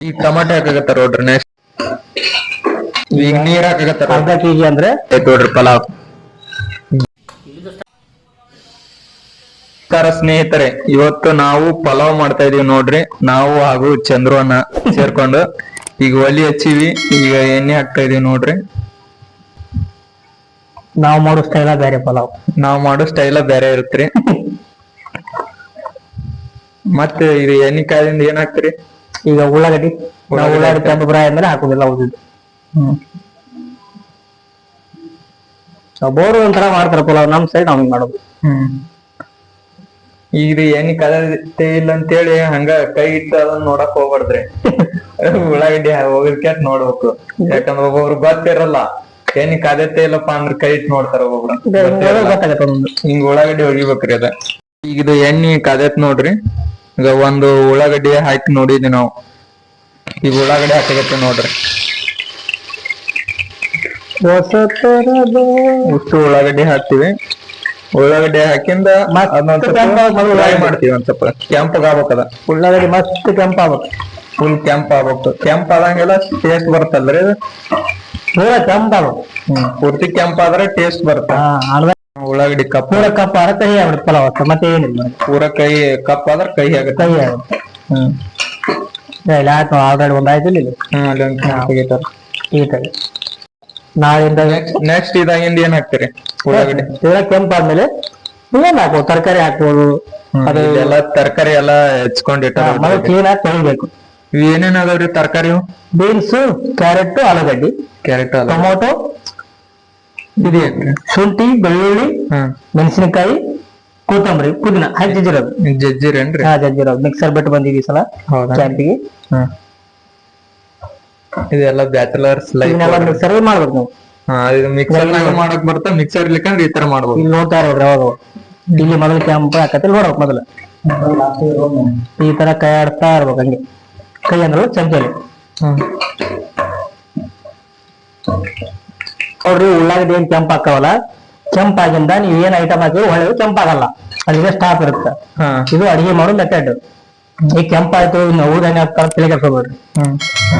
ಈಗ ಟಮಾಟೆ ಹಾಕಾಕತ್ತಾರ ನೋಡ್ರಿ ನೆಕ್ಸ್ಟ್ ಈಗ ನೀರ್ ಹಾಕಾಕತ್ತಾರ ಅರ್ಧ ಕೆಜಿ ಅಂದ್ರೆ? ನೋಡ್ರಿ ಪಲಾವ್. ನಮಸ್ಕಾರ ಸ್ನೇಹಿತರೆ ಇವತ್ತು ನಾವು ಪಲಾವ್ ಮಾಡ್ತಾ ಇದೀವಿ ನೋಡ್ರಿ. ನಾವು ಹಾಗೂ ಚಂದ್ರು ಅನ್ನ ಸೇರ್ಕೊಂಡು ಈಗ ಒಲಿ ಹಚ್ಚಿವಿ ಈಗ ಎಣ್ಣೆ ಹಾಕ್ತಾ ಇದೀವಿ ನೋಡ್ರಿ. ನಾವು ಮಾಡೋ ಸ್ಟೈಲ ಬೇರೆ ಪಲಾವ್. ನಾವು ಮಾಡೋ ಸ್ಟೈಲ ಬೇರೆ ಇರುತ್ತೆ ಮತ್ತೆ ಇದು ಎಣ್ಣೆ ಕಾಯಿಂದ ಏನ್ ಹಾಕ್ತಿರಿ? ಈಗ ಉಳ್ಳಾಗಡ್ಡಿ ನಾವು ಉಳ್ಳಾಗಡ್ಡಿ ಫ್ರೈ ಅಂದ್ರೆ ಹಾಕುದಿಲ್ಲ ಉಳಿದಿದ್ದು. ಬೋರ್ ಒಂಥರ ಮಾಡ್ತಾರ ಪಲಾವ್ ನಮ್ ಸೈಡ್ ನಾವ್ ಹಿಂಗ್ ಮಾಡೋದು. ಹ್ಮ್. ಈಗ ಏನಿ ಕದತೆ ಇಲ್ಲ ಅಂತೇಳಿ ಹಂಗ ಕೈ ಇಟ್ಟು ಅದನ್ನ ನೋಡಕ್ ಹೋಗ್ಬಾರ್ದ್ರಿ. ಉಳ್ಳಾಗಡ್ಡಿ ಹೋಗಕ್ಕೆ ನೋಡ್ಬೇಕು. ಯಾಕಂದ್ರ ಒಬ್ಬೊಬ್ರು ಗೊತ್ತಿರಲ್ಲ ಏನಿ ಕದತೆ ಇಲ್ಲಪ್ಪ ಅಂದ್ರ ಕೈ ಇಟ್ಟು ನೋಡ್ತಾರ ಒಬ್ಬೊಬ್ರು. ಹಿಂಗ ಉಳ್ಳಾಗಡ್ಡಿ ಹೊಗಿಬೇಕ್ರಿ ಅದ. ಈಗ ಇದು ಎಣ್ಣಿ ಕದತ್ ನೋಡ್ರಿ. ಈಗ ಒಂದು ಉಳ್ಳಾಗಡ್ಡಿ ಹಾಕಿ ನೋಡಿದ್ವಿ ನಾವು. ಈಗ ಉಳ್ಳಾಗಡ್ಡಿ ಹಾಕಗತ್ತೆ ನೋಡ್ರಿ. ಉಷ್ಟು ಉಳ್ಳಾಗಡ್ಡಿ ಹಾಕ್ತಿವಿ. ಉಳ್ಳಾಗಡ್ಡಿ ಹಾಕಿಂದ ಫ್ರೈ ಅದನ್ನ ಒಂದ್ ಸ್ವಲ್ಪ ಕೆಂಪಾಗ್ ಆಗ್ಬೇಕದ ಉಳ್ಳಾಗಡ್ಡಿ. ಮಾಡ್ತೀವಿ ಮಸ್ತ್ ಕೆಂಪ ಆಗ್ಬೇಕು ಫುಲ್ ಕೆಂಪ್ ಆಗ್ಬೇಕು ಕೆಂಪ್ ಆದಂಗೆಲ್ಲ ಟೇಸ್ಟ್ ಬರುತ್ತಲ್ರಿ ಇದು ಪೂರ ಕೆಂಪ ಆಗ್ಬೇಕು ಹ್ಮ್ ಪೂರ್ತಿ ಕೆಂಪ್ ಆದ್ರೆ ಟೇಸ್ಟ್ ಬರುತ್ತೆ ಉಳ್ಳಾಗಡ್ಡಿ ಕಪ್ ಪೂರ ಕಪ್ ಆದ್ರೆ ಕಹಿ ಆಗ್ಬಿಡುತ್ತೆ ಪಲಾವ್ ಅಷ್ಟೇ ಮತ್ತೆ ಏನಿಲ್ಲ. ಪೂರ ಕೈ ಕಪ್ ಆದ್ರೆ ಕಹಿ ಆಗುತ್ತೆ. ಕಹಿ ಆಗುತ್ತೆ. ಹ್ಮ್. ಇಲ್ಲ ಆಯ್ತು ಆಲ್ರೆಡಿ ಒಂದ್ ಆಯ್ತು ಇಲ್ಲಿ. ಹ್ಮ್ ಅಲ್ಲಿ ಒಂದ್ ನಾಳಿಂದ ನೆಕ್ಸ್ಟ್ ಇದಾಗಿಂದ ಏನ್ ಹಾಕ್ತೀರಿ? ಉಳ್ಳಾಗಡ್ಡಿ. ಪೂರ ಕೆಂಪ ಆದ್ಮೇಲೆ ಏನ್ ಹಾಕ್ಬೋದು ತರಕಾರಿ ಹಾಕ್ಬೋದು. ಅದು ಎಲ್ಲ ತರಕಾರಿ ಎಲ್ಲ ಹೆಚ್ಕೊಂಡಿಟ್ಟಾರ ಮೊದಲು ಕ್ಲೀನ್ ಆಗಿ ತೊಳಿಬೇಕು. ಏನೇನ್ ಅದಾವ್ರಿ ತರಕಾರಿ ಬೀನ್ಸ್ ಕ್ಯಾರೆಟ್ ಆಲೂಗಡ್ಡಿ. ಕ್ಯಾರೆಟ್ ಟೊಮೊಟೊ ಇದೇನ್ರಿ ಶುಂಠಿ ಬೆಳ್ಳುಳ್ಳಿ ಮೆಣಸಿನಕಾಯಿ ಕೊತ್ತಂಬರಿ ಪುದೀನ. ಹಾಕಿ ಜಜ್ಜಿರೋದು. ಜಜ್ಜಿರೇನ್ರಿ? ಹಾ ಜಜ್ಜಿರೋದು. ಮಿಕ್ಸರ್ ಬಿಟ್ಟು ಬಂದಿದ್ದೀವಿ ಈ ಸಲ. ಕ್ಯಾಂಪಿಗೆ ಇದೆಲ್ಲ ಬ್ಯಾಚಲರ್ಸ್ ಲೈಫ್ ಮಿಕ್ಸರ್ ಮಾಡ್ಬೇಕು ನಾವು. ಇದು ಮಿಕ್ಸರ್ ನಾಗ ಮಾಡಕ್ ಬರ್ತಾ ಮಿಕ್ಸರ್ ಇರ್ಲಿಕ್ಕಂದ್ರೆ ಈ ತರ ಮಾಡ್ಬೋದು. ಇಲ್ಲಿ ನೋಡ್ತಾ ಇರೋದ್ರಿ ಅವಾಗ ಇಲ್ಲಿ ಮೊದಲು ಕ್ಯಾಂಪ್ ಹಾಕತ್ತೆ ನೋಡ್ಬೇಕು ಮೊದಲು. ಈ ತರ ಕೈ ಆಡ್ತಾ ಇರ್ಬೇಕು ಹಂಗೆ. ಕೈ ಅಂದ್ರೆ ಚಮಚಲಿ ನೋಡ್ರಿ ಉಳ್ಳಾಗಡ್ಡಿ ಏನ್ ಕೆಂಪ್ ಹಾಕವಲ್ಲ? ಕೆಂಪಾಗಿಂದ ನೀವ್ ಏನ್ ಐಟಮ್ ಹಾಕಿದ್ರು ಒಳ್ಳೆ ಕೆಂಪಾಗಲ್ಲ. ಅಲ್ಲಿಗೆ ಸ್ಟಾಪ್ ಇರುತ್ತೆ. ಇದು ಅಡಿಗೆ ಮಾಡೋ ಮೆಥಡ್ ಈ ಕೆಂಪಾಯ್ತು ಇನ್ನು ಊದನೆ ಹಾಕ್ತಾರೆ ತಲೆ ಕೆಡ್ಸ್ಕೊಬೇಡ್ರಿ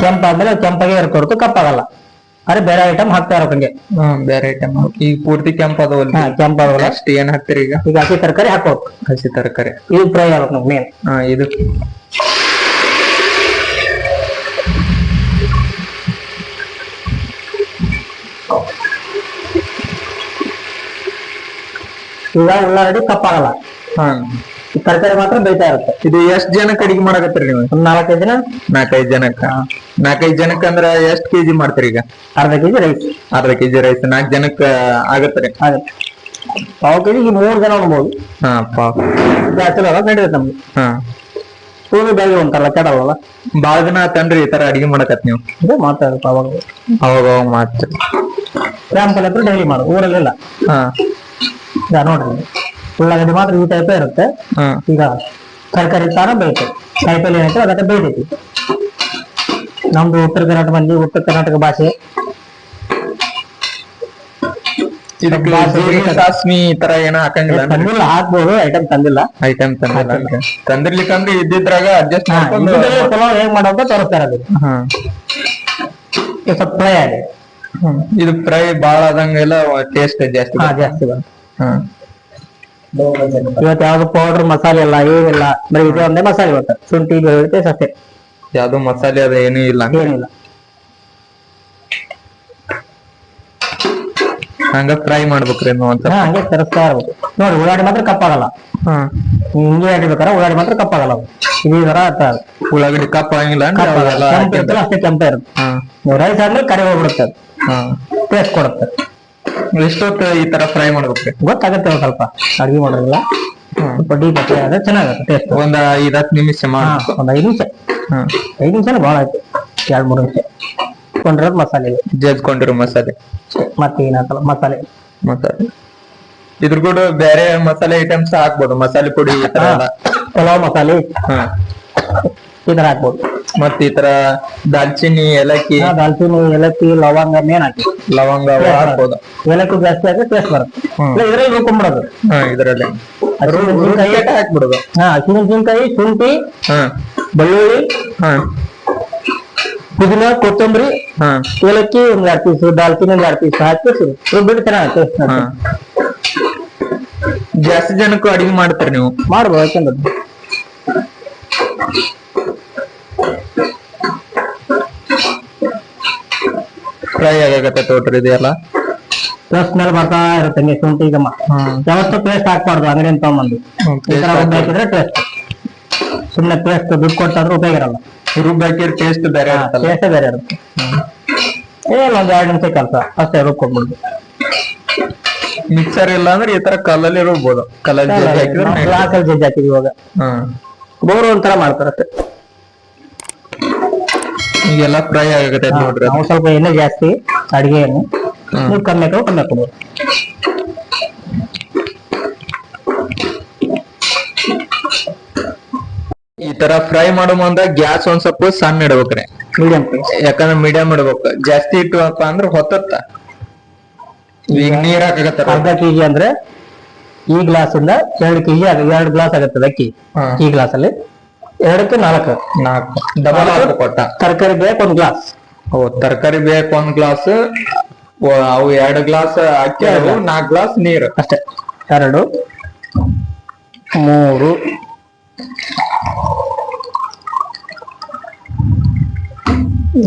ಕೆಂಪಾದ್ಮೇಲೆ ಅದು ಕೆಂಪಾಗೆ ಹೊರತು ಕಪ್ಪಾಗಲ್ಲ. ಅದೇ ಬೇರೆ ಐಟಮ್ ಹಾಕ್ತಾ ಇರೋ ಹಂಗೆ. ಬೇರೆ ಐಟಮ್ ಈಗ ಪೂರ್ತಿ ಕೆಂಪ್ ಅದಾವಲ್ರಿ ಹಾ ಕೆಂಪಾಗಲ್ಲ ನೆಕ್ಸ್ಟ್ ಏನ್ ಹಾಕ್ತೀರಿ ಈಗ? ಈಗ ಹಸಿ ತರಕಾರಿ ಹಾಕೋ ಹಸಿ ತರಕಾರಿ. ಇದು ಫ್ರೈ ಆಗ್ಬೇಕು ನಮ್ಗೆ ಮೇನ್ ಹಾ ಇದು. ಈಗ ಉಳ್ಳಾಗಡ್ಡಿ ಕಪ್ಪಾಗಲ್ಲ. ಈ ತರಕಾರಿ ಮಾತ್ರ ಬೇಯ್ತಾ ಇರುತ್ತೆ. ಇದು ಎಷ್ಟ್ ಜನಕ್ಕೆ ಅಡಿಗೆ ಮಾಡಕತ್ತೀರಿ ನೀವು? ಒಂದ್ ನಾಲ್ಕೈದು ಜನ ನಾಲ್ಕೈದ್ ಜನಕ್ಕ? ನಾಲ್ಕೈದು ಜನಕ್ಕ ಅಂದ್ರ ಎಷ್ಟ್ ಕೆಜಿ ಮಾಡ್ತೀರಿ ಈಗ? ಅರ್ಧ ಕೆಜಿ ರೈಸ್. ಅರ್ಧ ಕೆಜಿ ರೈಸ್ ನಾಲ್ಕ್ ಜನಕ್ಕ ಆಗತ್ತೀರಿ ಪಾವ್ ಕೆಜಿ ಮೂರ್ ಜನ ಅನ್ಬೋದು ಹಾ ಪಾವ್. ಅಲ್ಲ ನಡೀರುತ್ತೆ ನಮ್ಗೆ. ಹಾ. ಪೂರ್ತಿ ಬೇಗ ಉಂಟಲ್ಲ ಕೆಡವಲ್ಲ. ಬಾಳ ದಿನ ಆತನ್ರಿ ಈ ತರ ಅಡಿಗೆ ಮಾಡಕತ್ ನೀವು. ಇದೇ ಮಾತಾಡುತ್ತೆ ಅವಾಗ. ಅವಾಗ ಅವಾಗ ಮಾಡ್ತೀರಿ. ಸ್ಯಾಂಪಲ್ ಹತ್ರ ಡೈಲಿ ಮಾಡೋದು ಊರಲ್ಲೆಲ್ಲ. ಹಾ. ಈಗ ನೋಡ್ರಿ. ಉಳ್ಳಾಗಡ್ಡಿ ಮಾತ್ರ ಈ ಟೈಪ್ ಇರುತ್ತೆ. ಈಗ ತರಕಾರಿ ತಾನ ಬೇಯ್ತದೆ ಕಾಯಿಪಲ್ಲೆ ಏನೈತೆ ಅದಕ್ಕೆ ಬೇಯ್ತೈತಿ ನಮ್ದು ಉತ್ತರ ಕರ್ನಾಟಕ ಮಂದಿ ಉತ್ತರ ಕರ್ನಾಟಕ ಭಾಷೆ. ಸಾಸ್ಮಿ ತರ ಏನ ಹಾಕಂಗಿಲ್ಲ ತಂದಿಲ್ಲ ಹಾಕ್ಬೋದು ಐಟಮ್ ತಂದಿಲ್ಲ. ಐಟಮ್ ತಂದಿಲ್ಲ ತಂದಿರ್ಲಿಕ್ಕಂದ್ರೆ ಇದ್ದಿದ್ರಾಗ ಅಡ್ಜಸ್ಟ್ ಮಾಡ್ಕೊಂಡು ಪಲಾವ್ ಹೇಗ್ ಮಾಡೋದು ತೋರಿಸ್ತಾರೆ ಅದು ಸ್ವಲ್ಪ ಫ್ರೈ ಆಗಿ. ಇದು ಫ್ರೈ ಬಾಳ ಆದಂಗೆಲ್ಲ ಟೇಸ್ಟ್ ಜಾಸ್ತಿ ಜಾಸ್ತಿ ಬರುತ್ತೆ. ಇವತ್ತು ಯಾವ್ದು ಪೌಡರ್ ಮಸಾಲೆ ಇಲ್ಲ ಏನಿಲ್ಲ. ಬರೀ ಇದು ಒಂದೇ ಮಸಾಲೆ ಇವತ್ತು. ಶುಂಠಿ ಬೆಳ್ಳುಳ್ಳಿ ಪೇಸ್ಟ್ ಅಷ್ಟೇ. ಯಾವ್ದು ಮಸಾಲೆ ಅದ ಏನೂ ಇಲ್ಲ. ಏನಿಲ್ಲ. ಹಂಗ ಫ್ರೈ ಮಾಡ್ಬೇಕ್ರಿ ಇನ್ನು ಒಂದ್ ಹಾ ಸ್ವಲ್ಪ ಹಂಗೆ ತರಿಸ್ತಾ ಇರ್ಬೇಕು. ನೋಡಿ ಉಳ್ಳಾಡಿ ಮಾತ್ರ ಕಪ್ಪಾಗಲ್ಲ. ಹಾ. ಹಿಂಗೆ ಹಾಕಿರ್ಬೇಕಾರೆ ಉಳ್ಳಾಡಿ ಮಾತ್ರ ಕಪ್ಪಾಗಲ್ಲ ಅವು. ಇದೇ ಇದೆ. ಉಳ್ಳಾಗಡ್ಡಿ ಕಪ್ಪ ಆಗಿಲ್ಲ ಕೆಂಪು ಇರ್ತಲ್ಲ ಅಷ್ಟೇ ಕೆಂಪ ಇರುತ್ತೆ. ಹಾ. ರೈಸ್ ಆದ್ಮೇಲೆ ಕರಿ ಹೋಗ್ಬಿಡುತ್ತೆ ಅದು. ಹಾ. ಟೇಸ್ಟ್ ಕೊಡುತ್ತೆ. ಇಷ್ಟೊತ್ತು ಈ ತರ ಫ್ರೈ ಮಾಡ್ಬೇಕು ಗೊತ್ತಾಗತ್ತೆ ಒಂದ್ ಸ್ವಲ್ಪ. ಅಡ್ಗೆ ಮಾಡೋದಿಲ್ಲ. ಸ್ವಲ್ಪ ಡೀಪ್ ಆದ್ರೆ ಚೆನ್ನಾಗುತ್ತೆ ಟೇಸ್ಟ್ ಒಂದ್ ಐದ್ ಹತ್ತು ನಿಮಿಷ ಮಾಡ್ಬೇಕು ಒಂದ್ ಐದು ನಿಮಿಷ. ಐದು ನಿಮಿಷನೇ ಭಾಳ ಆಯ್ತು. ಎರಡ್ ಮೂರು ನಿಮಿಷ. ಕೊಂಡಿರೋದು ಮಸಾಲೆ. ಜಜ್ಕೊಂಡಿರೋ ಮಸಾಲೆ. ಮತ್ತೆ ಏನಾಗಲ್ಲ ಮಸಾಲೆ. ಮಸಾಲೆ. ಇದ್ರ ಕೂಡ ಬೇರೆ ಮಸಾಲೆ ಐಟಮ್ಸ್ ಹಾಕ್ಬೋದು. ಮಸಾಲೆ ಪುಡಿ ಈ ತರ ಎಲ್ಲ. ಪಲಾವ್ ಮಸಾಲೆ. ಹಾ. ಈ ತರ ಹಾಕ್ಬೋದು. ಮತ್ ಈ ತರ ದಾಲ್ಚಿನ್ನಿ ಏಲಕ್ಕಿ. ದಾಲ್ಚಿನ್ನಿ ಏಲಕ್ಕಿ ಲವಂಗ ಮೇನ್ ಹಾಕಿ. ಲವಂಗ ಹಾಕ್ಬೋದು. ಏಲಕ್ಕಿ ಜಾಸ್ತಿ ಹಾಕಿ ಟೇಸ್ಟ್ ಬರುತ್ತೆ. ಇದ್ರಲ್ಲಿ ರುಬ್ಕೊಂಡ್ಬಿಡೋದು ಇದ್ರಲ್ಲಿ. ಹಾಕ್ಬಿಡೋದು. ಹಾ ಹಸಿಮೆಣಸಿನ್ಕಾಯಿ ಶುಂಠಿ ಹಾ. ಬೆಳ್ಳುಳ್ಳಿ ಹಾ. ಪುದೀನ ಕೊತ್ತಂಬರಿ ಹಾ. ಏಲಕ್ಕಿ ಒಂದ್ ಎರಡು ಪೀಸ್ ದಾಲ್ಚಿನ್ನಿ ಒಂದ್ ಎರಡು ಪೀಸ್ ಹಾಕಿ ರುಬ್ಬಿಟ್ಟು ಚೆನ್ನಾಗಿ ಹಾ. ಜಾಸ್ತಿ ಜನಕ್ಕೂ ಅಡಿಗೆ ಮಾಡ್ತಾರೆ ನೀವು. ಮಾಡ್ಬೋದು ಯಾಕಂದ್ರೆ. ಫ್ರೈ ಆಗತ್ತೆ ತೋಟ್ರಿ ಇದೆಯಲ್ಲ? ಪ್ಲಸ್ ಮೇಲೆ ಬರ್ತಾ ಇರುತ್ತೆ ಹಂಗೆ ಶುಂಠಿ ಈಗ ಯಾವತ್ತೂ ಪೇಸ್ಟ್ ಹಾಕ್ಬಾರ್ದು ಅಂಗಡಿಯಿಂದ ತಗೊಂಬಂದು. ಈ ತರ ಹಾಕಿದ್ರೆ ಟೇಸ್ಟ್ ಸುಮ್ನೆ ಪೇಸ್ಟ್ ದುಡ್ಡು ಕೊಟ್ಟಾದ್ರೂ ಉಪಯೋಗ ಇರಲ್ಲ. ರುಬ್ಬ್ ಹಾಕಿದ್ರೆ ಟೇಸ್ಟ್ ಬೇರೆ ಇರುತ್ತಲ್ಲ? ಟೇಸ್ಟೇ ಬೇರೆ ಇರುತ್ತೆ. ಏನ್ ಒಂದ್ ಎರಡು ನಿಮಿಷ ಕೆಲಸ. ಅಷ್ಟೇ ರುಬ್ಕೊಂಡ್ಬಿಡ್ದು ಮಿಕ್ಸರ್ ಇಲ್ಲ ಅಂದ್ರೆ ಈ ತರ ಕಲ್ಲಲ್ಲಿ ರುಬ್ಬೋದು. ಕಲ್ಲಲ್ಲಿ ಜಜ್ಜಿ ಹಾಕಿದ್ರೆ. ಗ್ಲಾಸಲ್ಲಿ ಜಜ್ಜಿ ಹಾಕಿದ್ವಿ ಇವಾಗ. ಬೋರು ಒಂಥರ ಮಾಡ್ತಾರೆ ಅಷ್ಟೇ. ಈಗೆಲ್ಲ ಫ್ರೈ ಆಗತ್ತೆ ನೋಡ್ರಿ ನಾವು ಸ್ವಲ್ಪ ಎಣ್ಣೆ ಜಾಸ್ತಿ ಅಡಿಗೆ ಎಣ್ಣೆ. ಹ್ಮ್. ನೀವು ಕಮ್ಮಿ ಹಾಕೋ ಕಮ್ಮಿ ಹಾಕೋಬೋದು ಈ ತರ ಫ್ರೈ ಮಾಡೋ ಮುಂದ ಗ್ಯಾಸ್ ಒಂದ್ ಸ್ವಲ್ಪ ಸಣ್ಣ ಇಡ್ಬೇಕ್ರಿ. ಮೀಡಿಯಂ ಯಾಕಂದ್ರೆ ಮೀಡಿಯಂ ಇಡ್ಬೇಕು. ಜಾಸ್ತಿ ಇಟ್ಟುವಪ್ಪ ಅಂದ್ರೆ ಹೊತ್ತತ್ತ. ಈಗ ನೀರ್ ಹಾಕಾಕತ್ತಾರ ಅರ್ಧ ಕೆಜಿ ಅಂದ್ರೆ ಈ ಗ್ಲಾಸ್ ಇಂದ ಎರಡು ಕೆಜಿ ಎರಡು ಗ್ಲಾಸ್ ಆಗತ್ತದ ಅಕ್ಕಿ. ಈ ಗ್ಲಾಸ್ ಅಲ್ಲಿ. ಎರಡಕ್ಕೆ ನಾಲ್ಕು. ನಾಲ್ಕು. ಡಬಲ್ ಆರ್ಡರ್ ಕೊಟ್ಟ ತರಕಾರಿ ಬೇಕು ಒಂದ್ ಗ್ಲಾಸ್ ಓ ತರಕಾರಿ ಬೇಕು ಒಂದ್ ಗ್ಲಾಸ್ ಅವು ಎರಡು ಗ್ಲಾಸ್ ಅಕ್ಕಿ ನಾಲ್ಕು ಗ್ಲಾಸ್ ನೀರು. ಅಷ್ಟೇ. ಎರಡು ಮೂರು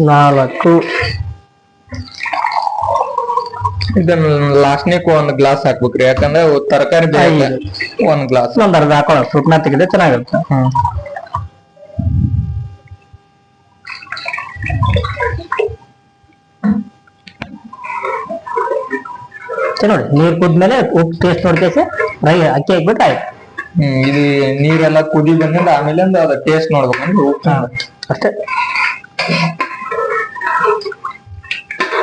ನಾಲ್ಕು. ಇದನ್ನ ಲಾಸ್ಟ್ನಿಕ್ ಒಂದ್ ಗ್ಲಾಸ್ ಹಾಕ್ಬೇಕ್ರಿ. ಯಾಕಂದ್ರೆ ತರಕಾರಿ. ಒಂದ್ ಗ್ಲಾಸ್ ಒಂದ್ ಅರ್ಧ ಹಾಕೋಣ ಸುಟ್ನ ತೆಗೆದ್ರೆ ಚೆನ್ನಾಗಿರುತ್ತೆ. ನೋಡಿ. ನೀರ್ ಕುದ್ಮೇಲೆ ಉಪ್ಪು ಟೇಸ್ಟ್ ನೋಡ್ಕೇಸಿ ಫ್ರೈ ಅಕ್ಕಿ ಹಾಕ್ಬಿಟ್ಟು ಆಯ್ತು. ಹ್ಮ್ ಇದು ನೀರೆಲ್ಲ ಕುದಿ ಬಂದ ಆಮೇಲೆ ಅದ ಟೇಸ್ಟ್ ನೋಡ್ಬೇಕಂದ್ರೆ ಉಪ್ಪು ಅಷ್ಟೇ.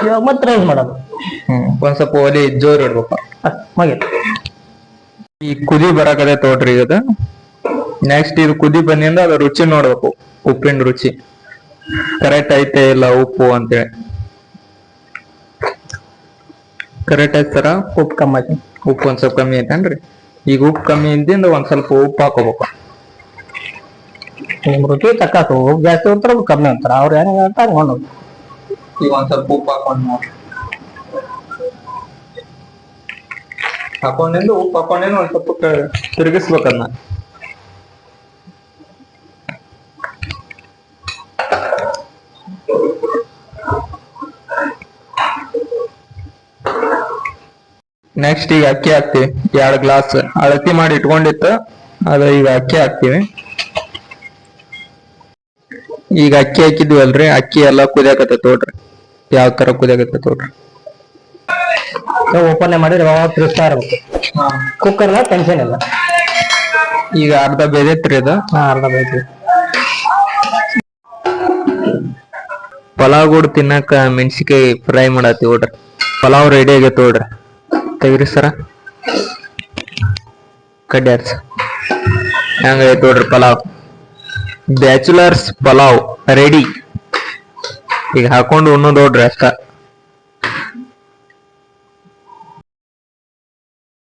ಇವಾಗ ಮತ್ತೆ ರೈಸ್ ಮಾಡೋದು. ಹ್ಮ್ ಒಂದ್ ಸ್ವಲ್ಪ ಒಲೆ ಜೋರ್ ಇಡ್ಬೇಕು. ಈ ಕುದಿ ಬರಕದೆ ತೋಟ್ರಿ ಇದು. ನೆಕ್ಸ್ಟ್ ಇದು ಕುದಿ ಬಂದಿಂದ ಅದ ರುಚಿ ನೋಡ್ಬೇಕು. ಉಪ್ಪಿನ ರುಚಿ. ಕರೆಕ್ಟ್ ಐತೆ ಇಲ್ಲ ಉಪ್ಪು ಅಂತೇಳಿ. ಕರೆಕ್ಟ್ ಸರ ಉಪ್ಪು ಕಮ್ಮಿ ಆಯ್ತು. ಉಪ್ಪು ಒಂದು ಸ್ವಲ್ಪ ಕಮ್ಮಿ ಐತೇನ್ರಿ ಈಗ ಉಪ್ಪು ಕಮ್ಮಿ ಇದ್ದಿಂದ ಒಂದ್ ಸ್ವಲ್ಪ ಉಪ್ಪು ಹಾಕೋಬೇಕು. ನಿಮ್ ರುಚಿ ತಕ್ಕಾಕು ಉಪ್ಪು ಜಾಸ್ತಿ ಉಪ್ಪು ಕಮ್ಮಿ ಅಂತಾರ ಅವ್ರು ಹೆಂಗ್ ಹೇಳ್ತಾ ಹಂಗೆ ಈಗ ಒಂದ್ ಸ್ವಲ್ಪ ಉಪ್ಪು ಹಾಕೊಂಡು ನೋಡಿ. ಹಾಕೊಂಡಿಂದ ಉಪ್ಪು ಹಾಕೊಂಡಿಂದ ಒಂದ್ ಸ್ವಲ್ಪ ತಿರುಗಿಸ್ಬೇಕನ್ನ ನೆಕ್ಸ್ಟ್ ಈಗ ಅಕ್ಕಿ ಹಾಕ್ತಿವಿ. ಎರಡು ಗ್ಲಾಸ್ ಅಳತಿ ಮಾಡಿ ಇಟ್ಕೊಂಡಿತ್ತು ಅದ ಈಗ ಅಕ್ಕಿ ಹಾಕ್ತಿವಿ. ಈಗ ಅಕ್ಕಿ ಹಾಕಿದ್ವಿ ಅಲ್ರಿ ಅಕ್ಕಿ ಎಲ್ಲಾ ಕುದಿಯಾಕತ್ತ ತೋಡ್ರಿ. ಯಾವ ತರ ಕುದಿಯಾಕತ್ತ ತೋಡ್ರಿ. ಓಪನ್ ಮಾಡಿದ್ರೆ ಯಾವಾಗ ತಿರುಸ್ತಾ ಇರ್ಬೇಕು. ಕುಕ್ಕರ್ ಟೆನ್ಷನ್ ಇಲ್ಲ. ಈಗ ಅರ್ಧ ಬೇದೈತ್ರಿ ಇದು? ಅರ್ಧ ಬೇದ್ರಿ ಪಲಾವ್ ಕೂಡ ತಿನ್ನಕ ಮೆಣಸಿಕಾಯಿ ಫ್ರೈ ಮಾಡತ್ತಿ ನೋಡ್ರಿ ಪಲಾವ್ ರೆಡಿ ಆಗೈತೆ ನೋಡ್ರಿ ತೆಗಿರಿ ಸರ ಕಡ್ಯಾರ್ಸ್ ಹೆಂಗೈತೆ ನೋಡ್ರಿ ಪಲಾವ್? ಬ್ಯಾಚುಲರ್ಸ್ ಪಲಾವ್ ರೆಡಿ ಈಗ ಹಾಕೊಂಡು ಉಣ್ಣೋದ್ ನೋಡ್ರಿ ಅಷ್ಟ.